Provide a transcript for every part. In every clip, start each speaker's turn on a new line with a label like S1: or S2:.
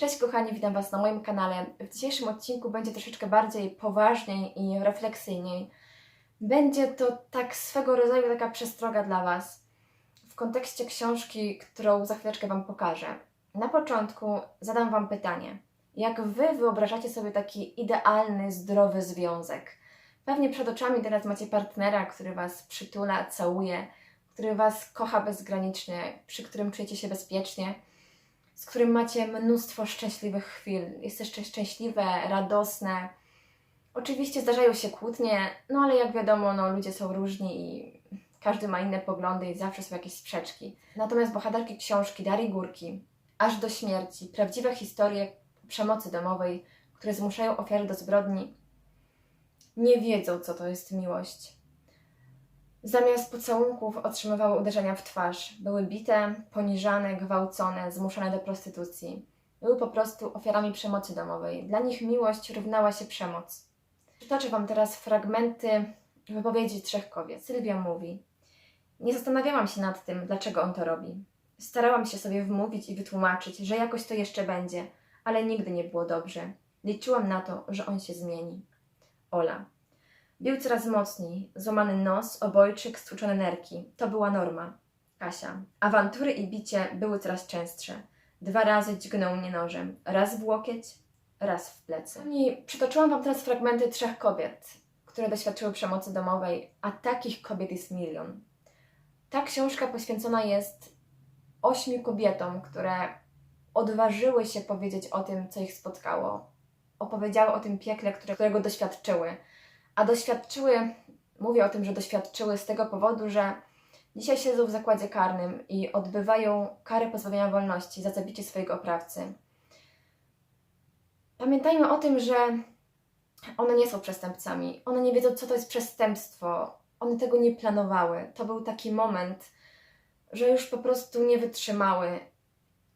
S1: Cześć kochani, witam Was na moim kanale. W dzisiejszym odcinku będzie troszeczkę bardziej poważniej i refleksyjniej. Będzie to tak swego rodzaju taka przestroga dla Was w kontekście książki, którą za chwileczkę Wam pokażę. Na początku zadam Wam pytanie. Jak Wy wyobrażacie sobie taki idealny, zdrowy związek? Pewnie przed oczami teraz macie partnera, który Was przytula, całuje, który Was kocha bezgranicznie, przy którym czujecie się bezpiecznie z którym macie mnóstwo szczęśliwych chwil. Jesteście szczęśliwe, radosne. Oczywiście zdarzają się kłótnie, no ale jak wiadomo, no, ludzie są różni i każdy ma inne poglądy i zawsze są jakieś sprzeczki. Natomiast bohaterki książki Darii Górki, aż do śmierci, prawdziwe historie przemocy domowej, które zmuszają ofiary do zbrodni, nie wiedzą, co to jest miłość. Zamiast pocałunków otrzymywały uderzenia w twarz. Były bite, poniżane, gwałcone, zmuszane do prostytucji. Były po prostu ofiarami przemocy domowej. Dla nich miłość równała się przemoc. Przytoczę Wam teraz fragmenty wypowiedzi trzech kobiet. Sylwia mówi: Nie zastanawiałam się nad tym, dlaczego on to robi. Starałam się sobie wmówić i wytłumaczyć, że jakoś to jeszcze będzie, ale nigdy nie było dobrze. Liczyłam na to, że on się zmieni. Ola. Bił coraz mocniej. Złamany nos, obojczyk, stłuczone nerki. To była norma. Kasia. Awantury i bicie były coraz częstsze. Dwa razy dźgnął mnie nożem. Raz w łokieć, raz w plecy. I przytoczyłam Wam teraz fragmenty trzech kobiet, które doświadczyły przemocy domowej, a takich kobiet jest milion. Ta książka poświęcona jest ośmiu kobietom, które odważyły się powiedzieć o tym, co ich spotkało. Opowiedziały o tym piekle, które, którego doświadczyły a doświadczyły, mówię o tym, że doświadczyły z tego powodu, że dzisiaj siedzą w zakładzie karnym i odbywają karę pozbawienia wolności za zabicie swojego oprawcy. Pamiętajmy o tym, że one nie są przestępcami. One nie wiedzą, co to jest przestępstwo. One tego nie planowały. To był taki moment, że już po prostu nie wytrzymały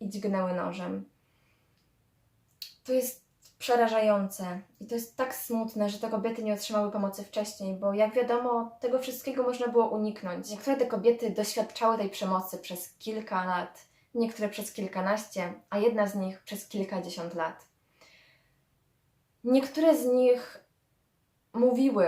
S1: i dźgnęły nożem. To jest przerażające i to jest tak smutne, że te kobiety nie otrzymały pomocy wcześniej, bo jak wiadomo, tego wszystkiego można było uniknąć. Niektóre te kobiety doświadczały tej przemocy przez kilka lat, niektóre przez kilkanaście, a jedna z nich przez kilkadziesiąt lat. Niektóre z nich mówiły,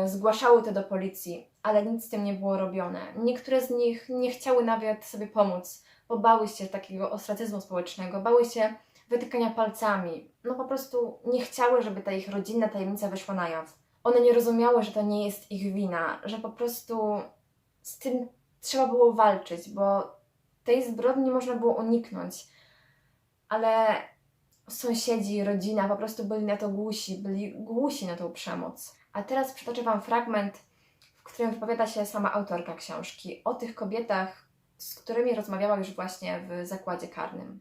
S1: yy, zgłaszały to do policji, ale nic z tym nie było robione. Niektóre z nich nie chciały nawet sobie pomóc, bo bały się takiego ostracyzmu społecznego, bały się wytykania palcami. No po prostu nie chciały, żeby ta ich rodzinna tajemnica wyszła na jaw. One nie rozumiały, że to nie jest ich wina, że po prostu z tym trzeba było walczyć, bo tej zbrodni można było uniknąć. Ale sąsiedzi, rodzina po prostu byli na to głusi, byli głusi na tą przemoc. A teraz przytoczę Wam fragment, w którym wypowiada się sama autorka książki o tych kobietach, z którymi rozmawiała już właśnie w zakładzie karnym.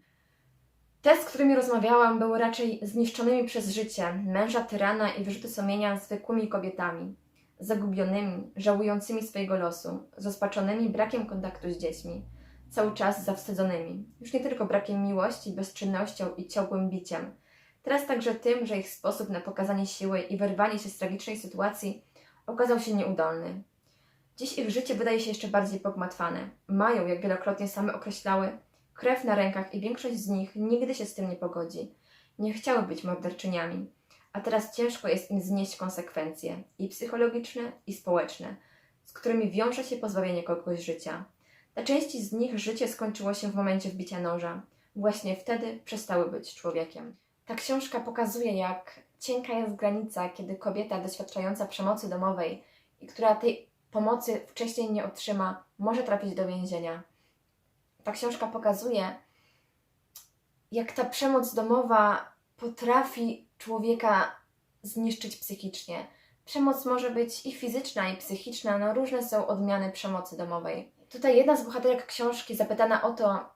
S1: Te, z którymi rozmawiałam, były raczej zniszczonymi przez życie, męża tyrana i wyrzuty sumienia zwykłymi kobietami, zagubionymi, żałującymi swojego losu, rozpaczonymi brakiem kontaktu z dziećmi, cały czas zawstydzonymi, już nie tylko brakiem miłości, bezczynnością i ciągłym biciem, teraz także tym, że ich sposób na pokazanie siły i wyrwanie się z tragicznej sytuacji okazał się nieudolny. Dziś ich życie wydaje się jeszcze bardziej pogmatwane. Mają, jak wielokrotnie same określały, krew na rękach i większość z nich nigdy się z tym nie pogodzi. Nie chciały być morderczyniami, a teraz ciężko jest im znieść konsekwencje i psychologiczne, i społeczne, z którymi wiąże się pozbawienie kogoś życia. Dla części z nich życie skończyło się w momencie wbicia noża. Właśnie wtedy przestały być człowiekiem. Ta książka pokazuje, jak cienka jest granica, kiedy kobieta doświadczająca przemocy domowej i która tej pomocy wcześniej nie otrzyma, może trafić do więzienia ta książka pokazuje, jak ta przemoc domowa potrafi człowieka zniszczyć psychicznie. Przemoc może być i fizyczna, i psychiczna, no różne są odmiany przemocy domowej. Tutaj jedna z bohaterek książki, zapytana o to,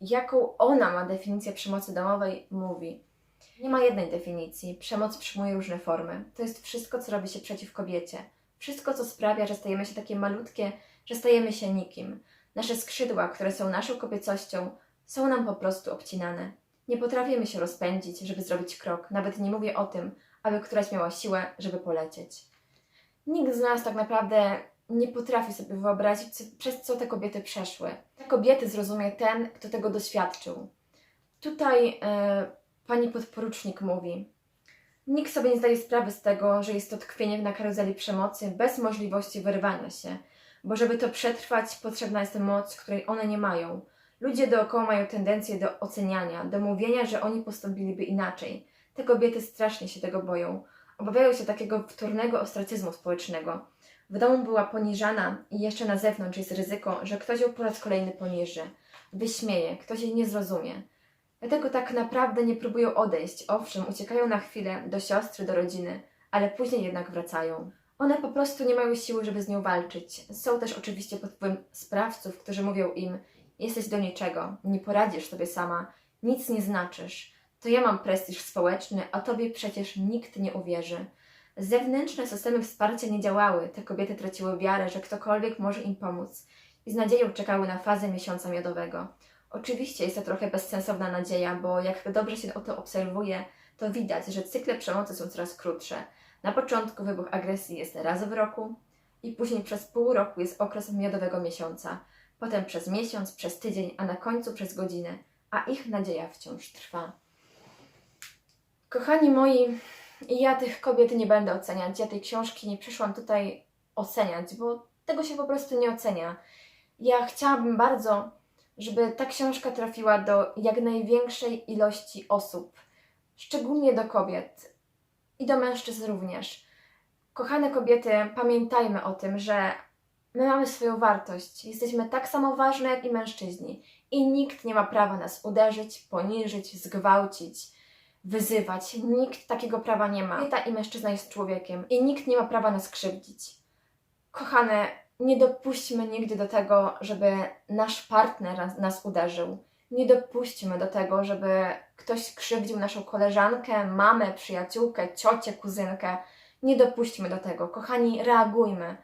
S1: jaką ona ma definicję przemocy domowej, mówi: Nie ma jednej definicji. Przemoc przyjmuje różne formy. To jest wszystko, co robi się przeciw kobiecie. Wszystko, co sprawia, że stajemy się takie malutkie, że stajemy się nikim. Nasze skrzydła, które są naszą kobiecością, są nam po prostu obcinane. Nie potrafimy się rozpędzić, żeby zrobić krok. Nawet nie mówię o tym, aby któraś miała siłę, żeby polecieć. Nikt z nas tak naprawdę nie potrafi sobie wyobrazić, co, przez co te kobiety przeszły. Te kobiety zrozumie ten, kto tego doświadczył. Tutaj e, pani podporucznik mówi: Nikt sobie nie zdaje sprawy z tego, że jest to tkwienie na karuzeli przemocy bez możliwości wyrwania się, bo żeby to przetrwać, potrzebna jest moc, której one nie mają. Ludzie dookoła mają tendencję do oceniania, do mówienia, że oni postąpiliby inaczej. Te kobiety strasznie się tego boją. Obawiają się takiego wtórnego ostracyzmu społecznego. W domu była poniżana i jeszcze na zewnątrz jest ryzyko, że ktoś ją po raz kolejny poniży, wyśmieje, ktoś jej nie zrozumie. Dlatego tak naprawdę nie próbują odejść. Owszem, uciekają na chwilę do siostry, do rodziny, ale później jednak wracają. One po prostu nie mają siły, żeby z nią walczyć. Są też oczywiście pod wpływem sprawców, którzy mówią im: Jesteś do niczego, nie poradzisz sobie sama, nic nie znaczysz. To ja mam prestiż społeczny, a tobie przecież nikt nie uwierzy. Zewnętrzne systemy wsparcia nie działały, te kobiety traciły wiarę, że ktokolwiek może im pomóc i z nadzieją czekały na fazę miesiąca miodowego. Oczywiście jest to trochę bezsensowna nadzieja, bo jak dobrze się o to obserwuje, to widać, że cykle przemocy są coraz krótsze. Na początku wybuch agresji jest raz w roku i później przez pół roku jest okres miodowego miesiąca, potem przez miesiąc, przez tydzień, a na końcu przez godzinę, a ich nadzieja wciąż trwa. Kochani moi, ja tych kobiet nie będę oceniać, ja tej książki nie przyszłam tutaj oceniać, bo tego się po prostu nie ocenia. Ja chciałabym bardzo, żeby ta książka trafiła do jak największej ilości osób, szczególnie do kobiet i do mężczyzn również. Kochane kobiety, pamiętajmy o tym, że my mamy swoją wartość. Jesteśmy tak samo ważne jak i mężczyźni i nikt nie ma prawa nas uderzyć, poniżyć, zgwałcić, wyzywać. Nikt takiego prawa nie ma. Kobieta i mężczyzna jest człowiekiem i nikt nie ma prawa nas krzywdzić. Kochane, nie dopuśćmy nigdy do tego, żeby nasz partner nas- uderzył. Nie dopuśćmy do tego, żeby ktoś krzywdził naszą koleżankę, mamę, przyjaciółkę, ciocię, kuzynkę. Nie dopuśćmy do tego. Kochani, reagujmy.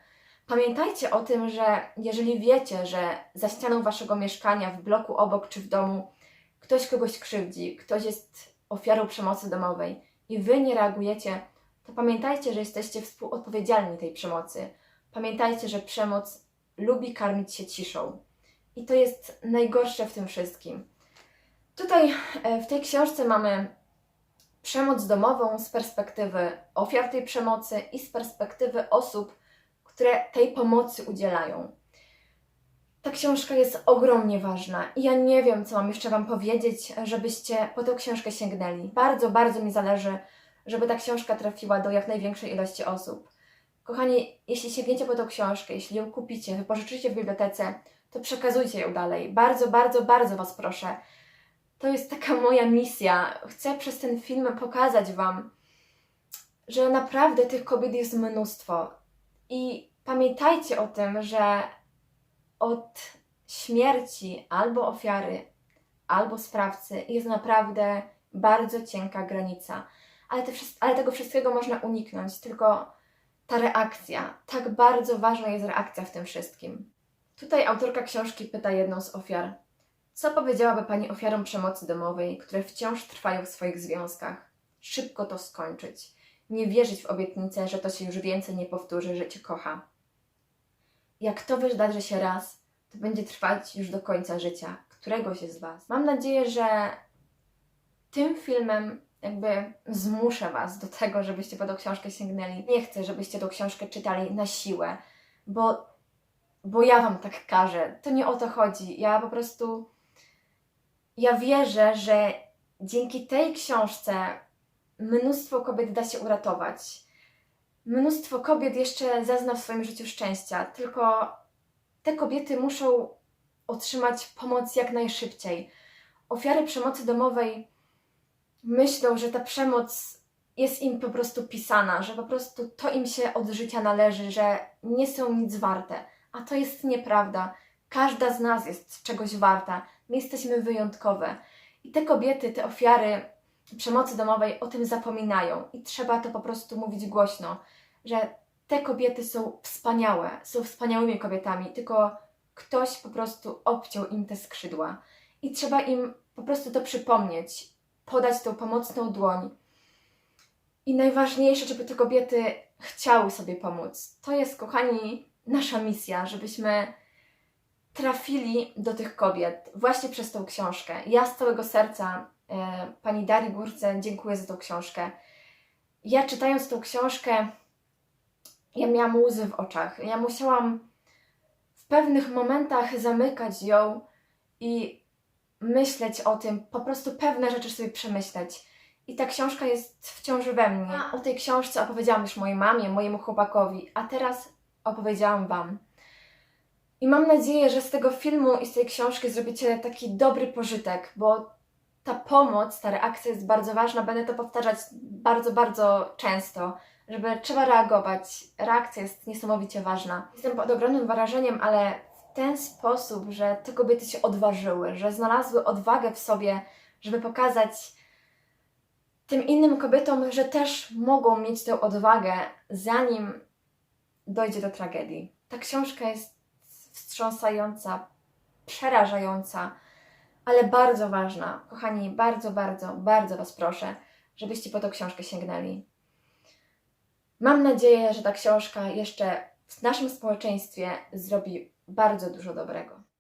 S1: Pamiętajcie o tym, że jeżeli wiecie, że za ścianą waszego mieszkania, w bloku obok czy w domu ktoś kogoś krzywdzi, ktoś jest ofiarą przemocy domowej i wy nie reagujecie, to pamiętajcie, że jesteście współodpowiedzialni tej przemocy. Pamiętajcie, że przemoc lubi karmić się ciszą. I to jest najgorsze w tym wszystkim. Tutaj e, w tej książce mamy przemoc domową z perspektywy ofiar tej przemocy i z perspektywy osób, które tej pomocy udzielają. Ta książka jest ogromnie ważna i ja nie wiem, co mam jeszcze Wam powiedzieć, żebyście po tę książkę sięgnęli. Bardzo, bardzo mi zależy, żeby ta książka trafiła do jak największej ilości osób. Kochani, jeśli sięgniecie po tą książkę, jeśli ją kupicie, wypożyczycie w bibliotece, to przekazujcie ją dalej. Bardzo, bardzo, bardzo Was proszę. To jest taka moja misja. Chcę przez ten film pokazać Wam, że naprawdę tych kobiet jest mnóstwo. I pamiętajcie o tym, że od śmierci albo ofiary, albo sprawcy jest naprawdę bardzo cienka granica. Ale, te, ale tego wszystkiego można uniknąć, tylko ta reakcja. Tak bardzo ważna jest reakcja w tym wszystkim. Tutaj autorka książki pyta jedną z ofiar: Co powiedziałaby pani ofiarom przemocy domowej, które wciąż trwają w swoich związkach? Szybko to skończyć. Nie wierzyć w obietnicę, że to się już więcej nie powtórzy, że cię kocha. Jak to wydarzy się raz, to będzie trwać już do końca życia, któregoś z Was. Mam nadzieję, że tym filmem jakby zmuszę Was do tego, żebyście po tą książkę sięgnęli. Nie chcę, żebyście tą książkę czytali na siłę, bo, bo ja Wam tak każę. To nie o to chodzi. Ja po prostu. Ja wierzę, że dzięki tej książce mnóstwo kobiet da się uratować. Mnóstwo kobiet jeszcze zazna w swoim życiu szczęścia, tylko te kobiety muszą otrzymać pomoc jak najszybciej. Ofiary przemocy domowej myślą, że ta przemoc jest im po prostu pisana, że po prostu to im się od życia należy, że nie są nic warte. A to jest nieprawda. Każda z nas jest czegoś warta. My jesteśmy wyjątkowe. I te kobiety, te ofiary przemocy domowej o tym zapominają. I trzeba to po prostu mówić głośno, że te kobiety są wspaniałe, są wspaniałymi kobietami, tylko ktoś po prostu obciął im te skrzydła. I trzeba im po prostu to przypomnieć, podać tą pomocną dłoń. I najważniejsze, żeby te kobiety chciały sobie pomóc. To jest, kochani, nasza misja, żebyśmy trafili do tych kobiet właśnie przez tą książkę. Ja z całego serca e, pani Darii Górce dziękuję za tą książkę. Ja czytając tą książkę, ja miałam łzy w oczach. Ja musiałam w pewnych momentach zamykać ją i myśleć o tym, po prostu pewne rzeczy sobie przemyśleć. I ta książka jest wciąż we mnie. O tej książce opowiedziałam już mojej mamie, mojemu chłopakowi, a teraz opowiedziałam Wam. I mam nadzieję, że z tego filmu i z tej książki zrobicie taki dobry pożytek, bo ta pomoc, ta reakcja jest bardzo ważna. Będę to powtarzać bardzo, bardzo często, żeby trzeba reagować. Reakcja jest niesamowicie ważna. Jestem pod ogromnym wrażeniem, ale w ten sposób, że te kobiety się odważyły, że znalazły odwagę w sobie, żeby pokazać tym innym kobietom, że też mogą mieć tę odwagę, zanim dojdzie do tragedii. Ta książka jest wstrząsająca, przerażająca, ale bardzo ważna. Kochani, bardzo, bardzo, bardzo Was proszę, żebyście po tą książkę sięgnęli. Mam nadzieję, że ta książka jeszcze w naszym społeczeństwie zrobi bardzo dużo dobrego.